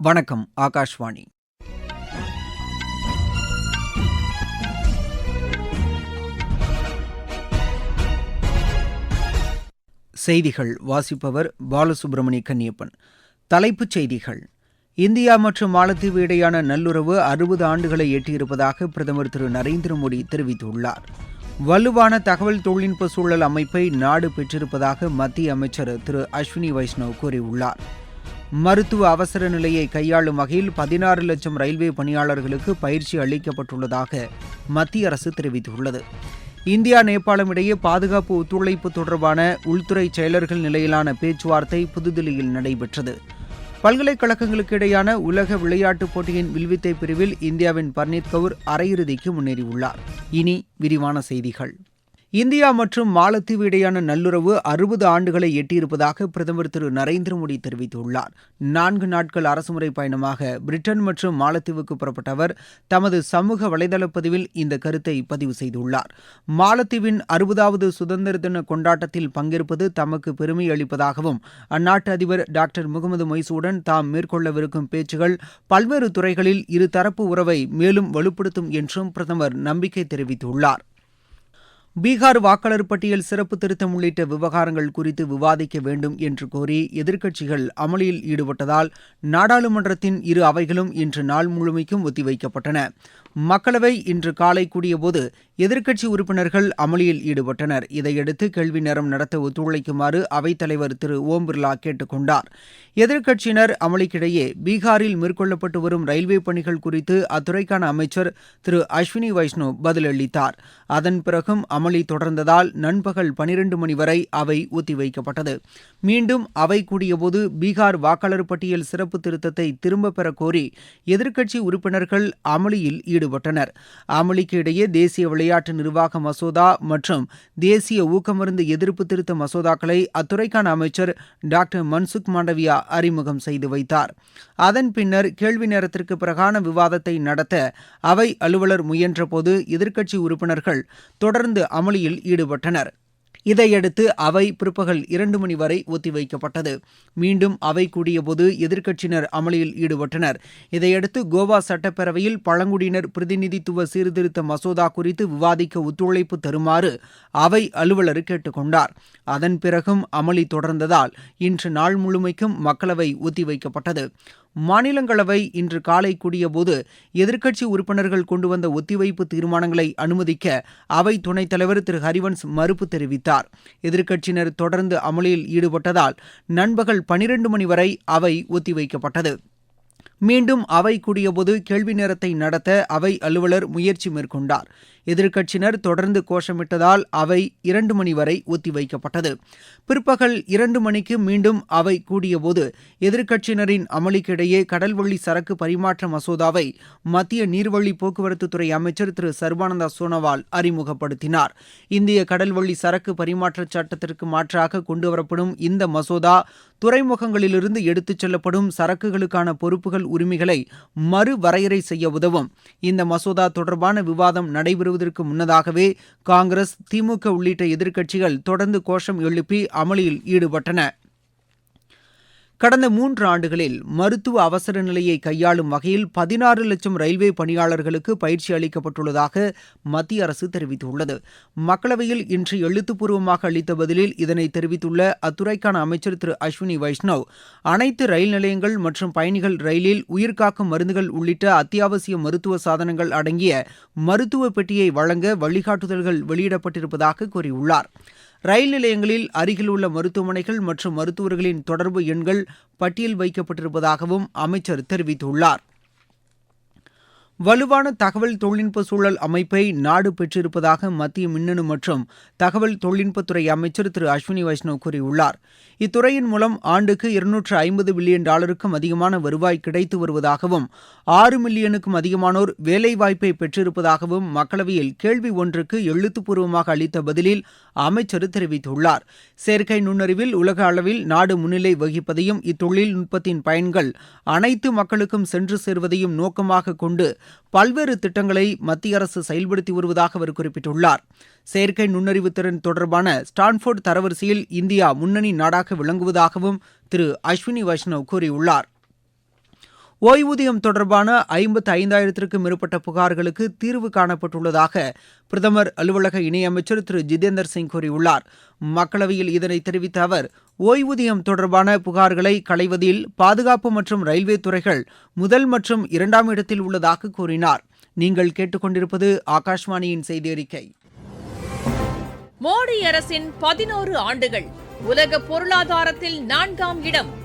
வணக்கம் ஆகாஷ்வாணி. செய்திகள் வாசிப்பவர் பாலசுப்ரமணிய கன்னியப்பன். தலைப்புச் செய்திகள். இந்தியா மற்றும் மாலத்தீவு இடையான நல்லுறவு அறுபது ஆண்டுகளை எட்டியிருப்பதாக பிரதமர் திரு நரேந்திர மோடி தெரிவித்துள்ளார். வலுவான தகவல் தொழில்நுட்ப சூழல் அமைப்பை நாடு பெற்றிருப்பதாக மத்திய அமைச்சர் திரு அஸ்வினி வைஷ்ணவ் கூறியுள்ளார். மருத்துவ அவசர நிலையை கையாளும் வகையில் பதினாறு லட்சம் ரயில்வே பணியாளர்களுக்கு பயிற்சி அளிக்கப்பட்டுள்ளதாக மத்திய அரசு தெரிவித்துள்ளது. இந்தியா நேபாளம் இடையே பாதுகாப்பு ஒத்துழைப்பு தொடர்பான உள்துறை செயலர்கள் நிலையிலான பேச்சுவார்த்தை புதுதில்லியில் நடைபெற்றது. பல்கலைக்கழகங்களுக்கு இடையான உலக விளையாட்டுப் போட்டியின் வில்வித்தை பிரிவில் இந்தியாவின் பர்னீத் கவுர் அரையிறுதிக்கு முன்னேறியுள்ளார். இனி விரிவான செய்திகள். இந்தியா மற்றும் மாலத்தீவு இடையான நல்லுறவு அறுபது ஆண்டுகளை எட்டியிருப்பதாக பிரதமர் திரு நரேந்திர மோடி தெரிவித்துள்ளார். நான்கு நாட்கள் அரசுமுறை பயணமாக பிரிட்டன் மற்றும் மாலத்தீவுக்கு புறப்பட்ட அவர் தமது சமூக வலைதள பதிவில் இந்த கருத்தை பதிவு செய்துள்ளார். மாலத்தீவின் அறுபதாவது சுதந்திர தின கொண்டாட்டத்தில் பங்கேற்பது தமக்கு பெருமை அளிப்பதாகவும் அந்நாட்டு அதிபர் டாக்டர் முகமது மொய்சுடன் தாம் மேற்கொள்ளவிருக்கும் பேச்சுகள் பல்வேறு துறைகளில் இருதரப்பு உறவை மேலும் வலுப்படுத்தும் என்றும் பிரதமர் நம்பிக்கை தெரிவித்துள்ளார். பீகார் வாக்காளர் பட்டியல் சிறப்பு திருத்தம் உள்ளிட்ட விவகாரங்கள் குறித்து விவாதிக்க வேண்டும் என்று கோரி எதிர்க்கட்சிகள் அமளியில் ஈடுபட்டதால் நாடாளுமன்றத்தின் இரு அவைகளும் இன்று நாள் முழுமைக்கும் ஒத்திவைக்கப்பட்டன. மக்களவை இன்று காலை கூடியபோது எதிர்க்கட்சி உறுப்பினர்கள் அமளியில் ஈடுபட்டனர். இதையடுத்து கேள்வி நேரம் நடத்த ஒத்துழைக்குமாறு அவைத்தலைவர் திரு ஓம் பிர்லா கேட்டுக் கொண்டார். எதிர்க்கட்சியினர் அமளிக்கிடையே பீகாரில் மேற்கொள்ளப்பட்டு வரும் ரயில்வே பணிகள் குறித்து அத்துறைக்கான அமைச்சர் திரு அஸ்வினி வைஷ்ணவ் பதிலளித்தார். அதன் பிறகும் அமளி தொடர்ந்ததால் நண்பகல் பனிரண்டு மணி வரை அவை ஒத்திவைக்கப்பட்டது. மீண்டும் அவை கூடியபோது பீகார் வாக்காளர் பட்டியல் சிறப்பு திருத்தத்தை திரும்பப் பெற கோரி எதிர்க்கட்சி உறுப்பினர்கள் அமளியில் ஈடுபட்டனர். அமளிக்கு இடையே தேசிய விளையாட்டு நிர்வாக மசோதா மற்றும் தேசிய ஊக்கமருந்து எதிர்ப்பு திருத்த மசோதாக்களை அத்துறைக்கான அமைச்சர் டாக்டர் மன்சுக் மாண்டவியா அறிமுகம் செய்து வைத்தார். அதன் பின்னர் கேள்வி நேரத்திற்கு பிறகான விவாதத்தை நடத்த அவை அலுவலர் முயன்றபோது எதிர்க்கட்சி உறுப்பினர்கள் தொடர்ந்து அமளியில் ஈடுபட்டனர். இதையடுத்து அவை பிற்பகல் இரண்டு மணி வரை ஒத்திவைக்கப்பட்டது. மீண்டும் அவை கூடியபோது எதிர்க்கட்சியினர் அமளியில் ஈடுபட்டனர். இதையடுத்து கோவா சட்டப்பேரவையில் பழங்குடியினர் பிரதிநிதித்துவ சீர்திருத்த மசோதா குறித்து விவாதிக்க ஒத்துழைப்பு தருமாறு அவை அலுவலர் கேட்டுக்கொண்டார். அதன் பிறகும் அமளி தொடர்ந்ததால் இன்று நாள் முழுமைக்கும் மக்களவை ஒத்திவைக்கப்பட்டது. மாநிலங்களவை இன்று காலை கூடியபோது எதிர்க்கட்சி உறுப்பினர்கள் கொண்டு வந்த ஒத்திவைப்பு தீர்மானங்களை அனுமதிக்க அவை துணைத் தலைவர் திரு. ஹரிவன்ஸ் மறுப்பு தெரிவித்தார். எதிர்க்கட்சியினர் தொடர்ந்து அமளியில் ஈடுபட்டதால் நண்பகல் பனிரண்டு மணி வரை அவை ஒத்திவைக்கப்பட்டது. மீண்டும் அவை கூடியபோது கேள்வி நேரத்தை நடத்த அவை அலுவலர் முயற்சி மேற்கொண்டார். எதிர்க்கட்சியினர் தொடர்ந்து கோஷமிட்டதால் அவை இரண்டு மணி வரை ஒத்திவைக்கப்பட்டது. பிற்பகல் இரண்டு மணிக்கு மீண்டும் அவை கூடியபோது எதிர்க்கட்சியினரின் அமளிக்கிடையே கடல்வழி சரக்கு பரிமாற்ற மசோதாவை மத்திய நீர்வழி போக்குவரத்துத்துறை அமைச்சர் திரு. சர்பானந்தா சோனோவால் அறிமுகப்படுத்தினார். இந்திய கடல்வழி சரக்கு பரிமாற்ற சட்டத்திற்கு மாற்றாக கொண்டுவரப்படும் இந்த மசோதா துறைமுகங்களிலிருந்து எடுத்துச் செல்லப்படும் சரக்குகளுக்கான பொறுப்புகள் உரிமைகளை மறுவரையறை செய்ய உதவும். இந்த மசோதா தொடர்பான விவாதம் நடைபெறுவதற்கு முன்னதாகவே காங்கிரஸ் திமுக உள்ளிட்ட எதிர்க்கட்சிகள் தொடர்ந்து கோஷம் எழுப்பி அமளியில் ஈடுபட்டன. கடந்த மூன்று ஆண்டுகளில் மருத்துவ அவசர நிலையை கையாளும் வகையில் பதினாறு லட்சம் ரயில்வே பணியாளர்களுக்கு பயிற்சி அளிக்கப்பட்டுள்ளதாக மத்திய அரசு தெரிவித்துள்ளது. மக்களவையில் இன்று எழுத்துப்பூர்வமாக அளித்த பதிலில் இதனை தெரிவித்துள்ள அத்துறைக்கான அமைச்சர் திரு அஸ்வினி வைஷ்ணவ் அனைத்து ரயில் நிலையங்கள் மற்றும் பயணிகள் ரயிலில் உயிர்காக்கும் மருந்துகள் உள்ளிட்ட அத்தியாவசிய மருத்துவ சாதனங்கள் அடங்கிய மருத்துவ பெட்டியை வழங்க வழிகாட்டுதல்கள் வெளியிடப்பட்டிருப்பதாக கூறியுள்ளார். ரயில் நிலையங்களில் அருகில் உள்ள மருத்துவமனைகள் மற்றும் மருத்துவர்களின் தொடர்பு எண்கள் பட்டியல் வைக்கப்பட்டிருப்பதாகவும் அமைச்சர் தெரிவித்துள்ளார். வலுவான தகவல் தொழில்நுட்ப சூழல் அமைப்பை நாடு பெற்றிருப்பதாக மத்திய மின்னணு மற்றும் தகவல் தொழில்நுட்பத்துறை அமைச்சர் திரு அஸ்வினி வைஷ்ணவ் கூறியுள்ளார். இத்துறையின் மூலம் ஆண்டுக்கு இருநூற்று ஐம்பது பில்லியன் டாலருக்கும் அதிகமான வருவாய் கிடைத்து வருவதாகவும் ஆறு மில்லியனுக்கும் அதிகமானோர் வேலைவாய்ப்பை பெற்றிருப்பதாகவும் மக்களவையில் கேள்வி ஒன்றுக்கு எழுத்துப்பூர்வமாக அளித்த பதிலில் அமைச்சர் தெரிவித்துள்ளார். செயற்கை நுண்ணறிவில் உலக அளவில் நாடு முன்னிலை வகிப்பதையும் இத்தொழில்நுட்பத்தின் பயன்கள் அனைத்து மக்களுக்கும் சென்று சேர்வதையும் நோக்கமாக கொண்டு பல்வேறு திட்டங்களை மத்திய அரசு செயல்படுத்தி வருவதாக அவர் குறிப்பிட்டுள்ளார். செயற்கை நுண்ணறிவு திறன் தொடர்பான ஸ்டான்ஃபோர்ட் தரவரிசையில் இந்தியா முன்னணி நாடாக விளங்குவதாகவும் திரு அஸ்வினி வைஷ்ணவ் கூறியுள்ளார். ஓய்வூதியம் தொடர்பான ஐம்பத்து ஐந்தாயிரத்திற்கும் மேற்பட்ட புகார்களுக்கு தீர்வு காணப்பட்டுள்ளதாக பிரதமர் அலுவலக இணையமைச்சர் திரு. ஜிதேந்தர் சிங் கூறியுள்ளார். மக்களவையில் இதனை தெரிவித்த அவர் ஓய்வூதியம் தொடர்பான புகார்களை களைவதில் பாதுகாப்பு மற்றும் ரயில்வே துறைகள் முதல் மற்றும் இரண்டாம் இடத்தில் உள்ளதாக கூறினார். நீங்கள் கேட்டுக்கொண்டிருப்பது ஆகாஷ்வாணியின் செய்தி அறிக்கை. மோடி அரசின் பதினோரு ஆண்டுகள் உலக பொருளாதாரத்தில் நான்காம் இடம்.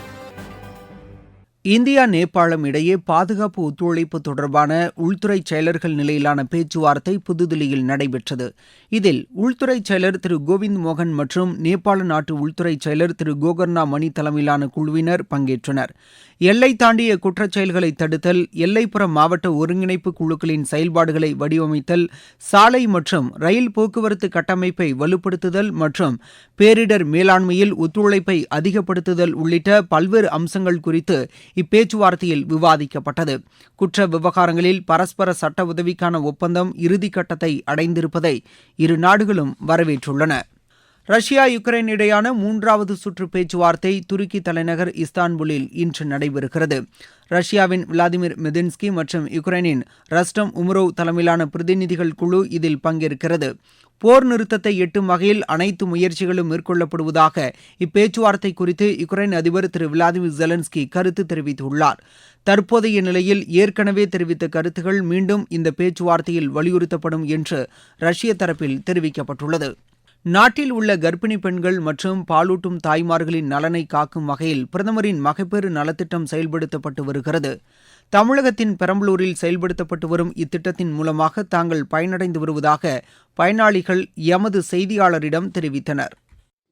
இந்தியா நேபாளம் இடையே பாதுகாப்பு ஒத்துழைப்பு தொடர்பான உள்துறை செயலர்கள் நிலையிலான பேச்சுவார்த்தை புதுதில்லியில் நடைபெற்றது. இதில் உள்துறை செயலர் திரு கோவிந்த் மோகன் மற்றும் நேபாள நாட்டு உள்துறை செயலர் திரு கோகர்ணா மணி தலைமையிலான குழுவினர் பங்கேற்றனர். எல்லை தாண்டிய குற்றச்செயல்களை தடுத்தல் எல்லைப்புற மாவட்ட ஒருங்கிணைப்பு குழுக்களின் செயல்பாடுகளை வடிவமைத்தல் சாலை மற்றும் ரயில் போக்குவரத்து கட்டமைப்பை வலுப்படுத்துதல் மற்றும் பேரிடர் மேலாண்மையில் ஒத்துழைப்பை அதிகப்படுத்துதல் உள்ளிட்ட பல்வேறு அம்சங்கள் குறித்து இப்பேச்சுவார்த்தையில் விவாதிக்கப்பட்டது. குற்ற விவகாரங்களில் பரஸ்பர சட்ட உதவிக்கான ஒப்பந்தம் இறுதிக்கட்டத்தை அடைந்திருப்பதை இரு நாடுகளும் வரவேற்றுள்ளன. ரஷ்யா யுக்ரைன் இடையான மூன்றாவது சுற்று பேச்சுவார்த்தை துருக்கி தலைநகர் இஸ்தான்புல்லில் இன்று நடைபெறுகிறது. ரஷ்யாவின் விளாடிமிர் மெதின்ஸ்கி மற்றும் யுக்ரைனின் ரஸ்டம் உமரோவ் தலைமையிலான பிரதிநிதிகள் குழு இதில் பங்கேற்கிறது. போர் நிறுத்தத்தை எட்டும் வகையில் அனைத்து முயற்சிகளும் மேற்கொள்ளப்படுவதாக இப்பேச்சுவார்த்தை குறித்து யுக்ரைன் அதிபர் திரு விளாடிமிர் ஜெலன்ஸ்கி கருத்து தெரிவித்துள்ளார். தற்போதைய நிலையில் ஏற்கனவே தெரிவித்த கருத்துகள் மீண்டும் இந்த பேச்சுவார்த்தையில் வலியுறுத்தப்படும் என்று ரஷ்ய தரப்பில் தெரிவிக்கப்பட்டுள்ளது. நாட்டில் உள்ள கர்ப்பிணி பெண்கள் மற்றும் பாலூட்டும் தாய்மார்களின் நலனை காக்கும் வகையில் பிரதமரின் மகப்பேறு நலத்திட்டம் செயல்படுத்தப்பட்டு வருகிறது. தமிழகத்தின் பெரம்பலூரில் செயல்படுத்தப்பட்டு வரும் இத்திட்டத்தின் மூலமாக தாங்கள் பயனடைந்து வருவதாக பயனாளிகள் எமது செய்தியாளரிடம் தெரிவித்தனர்.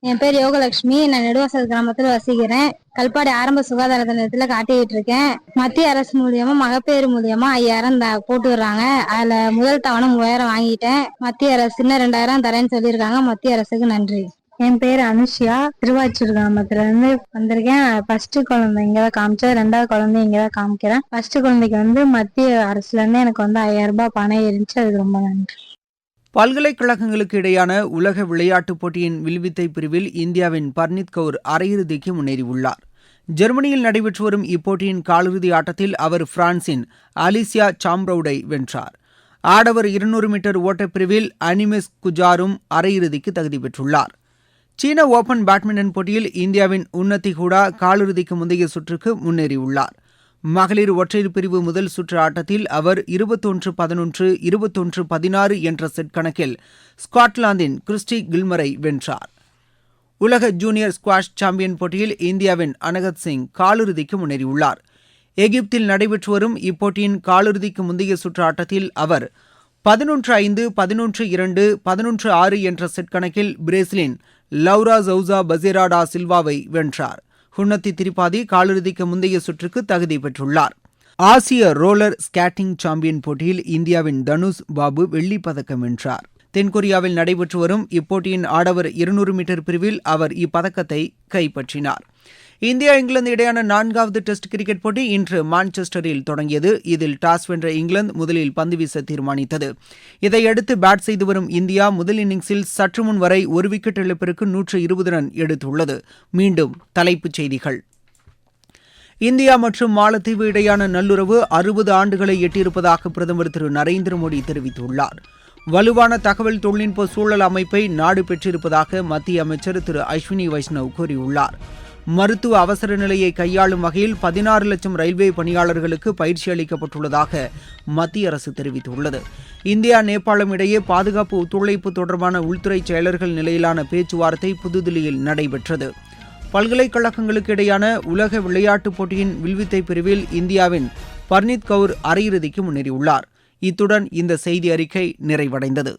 என் பேர் யோகலட்சுமி. நான் நெடுவாசல் கிராமத்துல வசிக்கிறேன். கல்பாடி ஆரம்ப சுகாதார நிலையத்துல காட்டிட்டு இருக்கேன். மத்திய அரசு மூலியமா மகப்பேறு மூலியமா ஐயாயிரம் போட்டு வர்றாங்க அதுல முதல் தவணை மூவாயிரம் வாங்கிட்டேன். மத்திய அரசு இன்னும் ரெண்டாயிரம் தரேன்னு சொல்லியிருக்காங்க. மத்திய அரசுக்கு நன்றி. என் பேர் அனுஷியா. திருவாச்சூர் கிராமத்துல இருந்து வந்திருக்கேன். ஃபர்ஸ்ட் குழந்தை இங்கதான் காமிச்சேன். ரெண்டாவது குழந்தை இங்கதான் காமிக்கிறேன். ஃபர்ஸ்ட் குழந்தைக்கு வந்து மத்திய அரசுல இருந்து எனக்கு வந்து ஐயாயிரம் ரூபாய் பணம் இருந்துச்சு. அதுக்கு ரொம்ப நன்றி. பல்கலைக்கழகங்களுக்கு இடையான உலக விளையாட்டுப் போட்டியின் வில்வித்தை பிரிவில் இந்தியாவின் பர்னீத் கவுர் அரையிறுதிக்கு முன்னேறியுள்ளார். ஜெர்மனியில் நடைபெற்று வரும் இப்போட்டியின் காலிறுதி ஆட்டத்தில் அவர் பிரான்சின் அலிசியா சாம்ப்ரவுடை வென்றார். ஆடவர் இருநூறு மீட்டர் ஓட்டப்பிரிவில் அனிமெஸ் குஜாரும் அரையிறுதிக்கு தகுதி பெற்றுள்ளார். சீன ஓபன் பேட்மிண்டன் போட்டியில் இந்தியாவின் உன்னதி ஹூடா காலிறுதிக்கு முந்தைய சுற்றுக்கு முன்னேறியுள்ளார். மகளிர் ஒற்றையர் பிரிவு முதல் சுற்று ஆட்டத்தில் அவர் இருபத்தொன்று பதினொன்று இருபத்தொன்று பதினாறு என்ற செட் கணக்கில் ஸ்காட்லாந்தின் கிறிஸ்டி கில்மரை வென்றார். உலக ஜூனியர் ஸ்குவாஷ் சாம்பியன் போட்டியில் இந்தியாவின் அனகத் சிங் காலிறுதிக்கு முன்னேறியுள்ளார். எகிப்தில் நடைபெற்று வரும் இப்போட்டியின் காலிறுதிக்கு முந்தைய சுற்று ஆட்டத்தில் அவர் பதினொன்று ஐந்து பதினொன்று இரண்டு பதினொன்று ஆறு என்ற செட் கணக்கில் பிரேசிலின் லவ்ரா ஜவுசா பசேராடா சில்வாவை வென்றார். ஹுன்னத்தி திரிபாதி காலிறுதிக்கு முந்தைய சுற்றுக்கு தகுதி பெற்றுள்ளார். ஆசிய ரோலர் ஸ்கேட்டிங் சாம்பியன் போட்டியில் இந்தியாவின் தனுஷ் பாபு வெள்ளிப் பதக்கம் வென்றார். தென்கொரியாவில் நடைபெற்று வரும் இப்போட்டியின் ஆடவர் இருநூறு மீட்டர் பிரிவில் அவர் இப்பதக்கத்தை கைப்பற்றினார். இந்தியா இங்கிலாந்து இடையான நான்காவது டெஸ்ட் கிரிக்கெட் போட்டி இன்று மான்செஸ்டரில் தொடங்கியது. இதில் டாஸ் வென்ற இங்கிலாந்து முதலில் பந்து வீச தீர்மானித்தது. இதையடுத்து பேட் செய்து வரும் இந்தியா முதல் இன்னிங்ஸில் சற்று முன் வரை ஒரு விக்கெட் இழப்பிற்கு நூற்று இருபது ரன் எடுத்துள்ளது. மீண்டும் தலைப்புச் செய்திகள். இந்தியா மற்றும் மாலத்தீவு இடையான நல்லுறவு அறுபது ஆண்டுகளை எட்டியிருப்பதாக பிரதமர் திரு நரேந்திர மோடி தெரிவித்துள்ளார். வலுவான தகவல் தொழில்நுட்ப சூழல் அமைப்பை நாடு பெற்றிருப்பதாக மத்திய அமைச்சர் திரு அஸ்வினி வைஷ்ணவ் கூறியுள்ளார். மருத்துவ அவசர நிலையை கையாளும் வகையில் பதினாறு லட்சம் ரயில்வே பணியாளர்களுக்கு பயிற்சி அளிக்கப்பட்டுள்ளதாக மத்திய அரசு தெரிவித்துள்ளது. இந்தியா நேபாளம் இடையே பாதுகாப்பு ஒத்துழைப்பு தொடர்பான உள்துறை செயலர்கள் நிலையிலான பேச்சுவார்த்தை புதுதில்லியில் நடைபெற்றது. பல்கலைக்கழகங்களுக்கு இடையான உலக விளையாட்டுப் போட்டியின் வில்வித்தை பிரிவில் இந்தியாவின் பர்னீத் கவுர் அரையிறுதிக்கு முன்னேறியுள்ளார். இத்துடன் இந்த செய்தி அறிக்கை நிறைவடைந்தது.